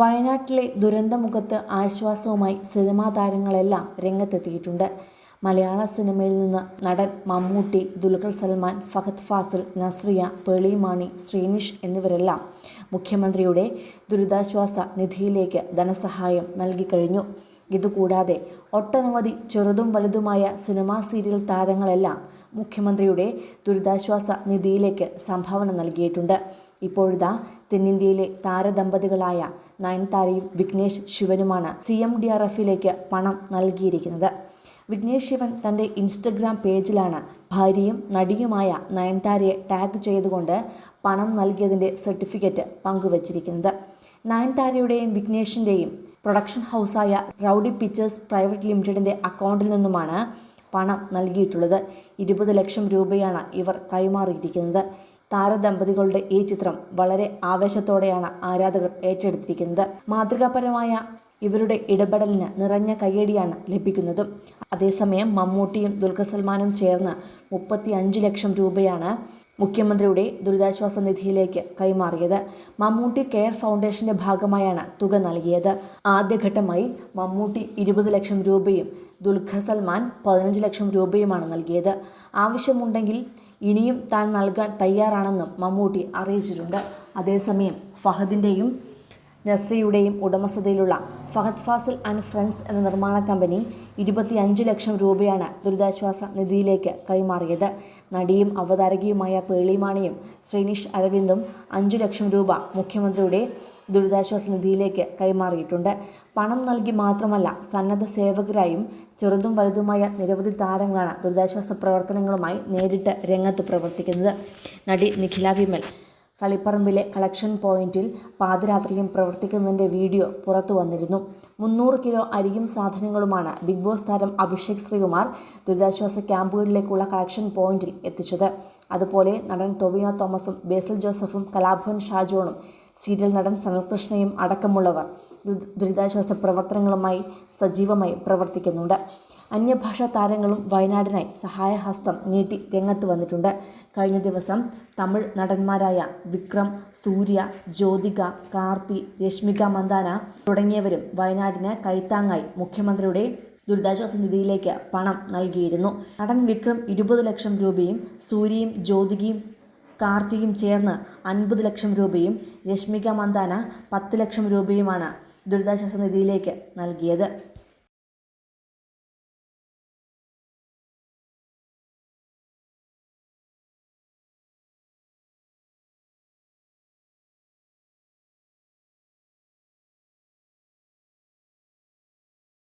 വയനാട്ടിലെ ദുരന്തമുഖത്ത് ആശ്വാസവുമായി സിനിമാ താരങ്ങളെല്ലാം രംഗത്തെത്തിയിട്ടുണ്ട്. മലയാള സിനിമയിൽ നിന്ന് നടൻ മമ്മൂട്ടി ദുൽഖർ സൽമാൻ ഫഹദ് ഫാസിൽ നസ്രിയ പേളിമാണി ശ്രീനിഷ് എന്നിവരെല്ലാം മുഖ്യമന്ത്രിയുടെ ദുരിതാശ്വാസ നിധിയിലേക്ക് ധനസഹായം നൽകിക്കഴിഞ്ഞു ഇതുകൂടാതെ ഒട്ടനവധി ചെറുതും വലുതുമായ സിനിമാ സീരിയൽ താരങ്ങളെല്ലാം മുഖ്യമന്ത്രിയുടെ ദുരിതാശ്വാസ നിധിയിലേക്ക് സംഭാവന നൽകിയിട്ടുണ്ട്. ഇപ്പോഴിതാ തെന്നിന്ത്യയിലെ താരദമ്പതികളായ നയൻതാരയും വിഘ്നേഷ് ശിവനുമാണ് സി എം ഡി ആർ എഫിലേക്ക് പണം നൽകിയിരിക്കുന്നത്. വിഘ്നേഷ് ശിവൻ തന്റെ ഇൻസ്റ്റഗ്രാം പേജിലാണ് ഭാര്യയും നടിയുമായ നയൻതാരയെ ടാഗ് ചെയ്തുകൊണ്ട് പണം നൽകിയതിന്റെ സർട്ടിഫിക്കറ്റ് പങ്കുവച്ചിരിക്കുന്നത്. നയൻതാരയുടെയും വിഘ്നേഷിന്റെയും പ്രൊഡക്ഷൻ ഹൗസായ റൗഡി പിക്ചേഴ്സ് പ്രൈവറ്റ് ലിമിറ്റഡിന്റെ അക്കൗണ്ടിൽ നിന്നുമാണ് പണം നൽകിയിട്ടുള്ളത്. ഇരുപത് ലക്ഷം രൂപയാണ് ഇവർ കൈമാറിയിരിക്കുന്നത്. താരദമ്പതികളുടെ ഈ ചിത്രം വളരെ ആവേശത്തോടെയാണ് ആരാധകർ ഏറ്റെടുത്തിരിക്കുന്നത്. മാതൃകാപരമായ ഇവരുടെ ഇടപെടലിന് നിറഞ്ഞ കയ്യടിയാണ് ലഭിക്കുന്നതും. അതേസമയം മമ്മൂട്ടിയും ദുൽഖർ സൽമാനും ചേർന്ന് മുപ്പത്തി അഞ്ച് ലക്ഷം രൂപയാണ് മുഖ്യമന്ത്രിയുടെ ദുരിതാശ്വാസ നിധിയിലേക്ക് കൈമാറിയത് മമ്മൂട്ടി കെയർ ഫൗണ്ടേഷന്റെ ഭാഗമായാണ് തുക നൽകിയത്. ആദ്യഘട്ടമായി മമ്മൂട്ടി ഇരുപത് ലക്ഷം രൂപയും ദുൽഖർ സൽമാൻ പതിനഞ്ച് ലക്ഷം രൂപയുമാണ് നൽകിയത്. ആവശ്യമുണ്ടെങ്കിൽ ഇനിയും താൻ നൽകാൻ തയ്യാറാണെന്നും മമ്മൂട്ടി അറിയിച്ചിട്ടുണ്ട്. അതേസമയം ഫഹദിന്റെയും നസ്രിയുടെയും ഉടമസ്ഥതയിലുള്ള ഫഹദ് ഫാസിൽ ആൻഡ് ഫ്രണ്ട്സ് എന്ന നിർമ്മാണ കമ്പനി ഇരുപത്തി അഞ്ച് ലക്ഷം രൂപയാണ് ദുരിതാശ്വാസ നിധിയിലേക്ക് കൈമാറിയത്. നടിയും അവതാരകയുമായ പേളിമാണിയും ശ്രീനിഷ് അരവിന്ദും അഞ്ചു ലക്ഷം രൂപ മുഖ്യമന്ത്രിയുടെ ദുരിതാശ്വാസ നിധിയിലേക്ക് കൈമാറിയിട്ടുണ്ട്. പണം നൽകി മാത്രമല്ല സന്നദ്ധ സേവകരായും ചെറുതും വലുതുമായ നിരവധി താരങ്ങളാണ് ദുരിതാശ്വാസ പ്രവർത്തനങ്ങളുമായി നേരിട്ട് രംഗത്ത് പ്രവർത്തിക്കുന്നത്. നടി നിഖില വിമൽ തളിപ്പറമ്പിലെ കളക്ഷൻ പോയിന്റിൽ പാതിരാത്രിയും പ്രവർത്തിക്കുന്നതിന്റെ വീഡിയോ പുറത്തു വന്നിരുന്നു. മുന്നൂറ് കിലോ അരിയും സാധനങ്ങളുമാണ് ബിഗ് ബോസ് താരം അഭിഷേക് ശ്രീകുമാർ ദുരിതാശ്വാസ ക്യാമ്പുകളിലേക്കുള്ള കളക്ഷൻ പോയിന്റിൽ എത്തിച്ചത്. അതുപോലെ നടൻ ടൊവിനോ തോമസും ബേസിൽ ജോസഫും കലാഭവൻ ഷാജോണും സീരിയൽ നടൻ സനൽകൃഷ്ണയും അടക്കമുള്ളവർ ദുരിതാശ്വാസ പ്രവർത്തനങ്ങളുമായി സജീവമായി പ്രവർത്തിക്കുന്നുണ്ട്. അന്യഭാഷാ താരങ്ങളും വയനാടിനായി സഹായഹസ്തം നീട്ടി രംഗത്ത് വന്നിട്ടുണ്ട്. കഴിഞ്ഞ ദിവസം തമിഴ് നടന്മാരായ വിക്രം സൂര്യ ജ്യോതിക കാർത്തി രശ്മിക മന്ദാന തുടങ്ങിയവരും വയനാടിന് കൈത്താങ്ങായി മുഖ്യമന്ത്രിയുടെ ദുരിതാശ്വാസ നിധിയിലേക്ക് പണം നൽകിയിരുന്നു. നടൻ വിക്രം ഇരുപത് ലക്ഷം രൂപയും സൂര്യയും ജ്യോതികയും കാർത്തിയും ചേർന്ന് അൻപത് ലക്ഷം രൂപയും രശ്മിക മന്ദാന പത്ത് ലക്ഷം രൂപയുമാണ് ദുരിതാശ്വാസ നിധിയിലേക്ക് നൽകിയത്.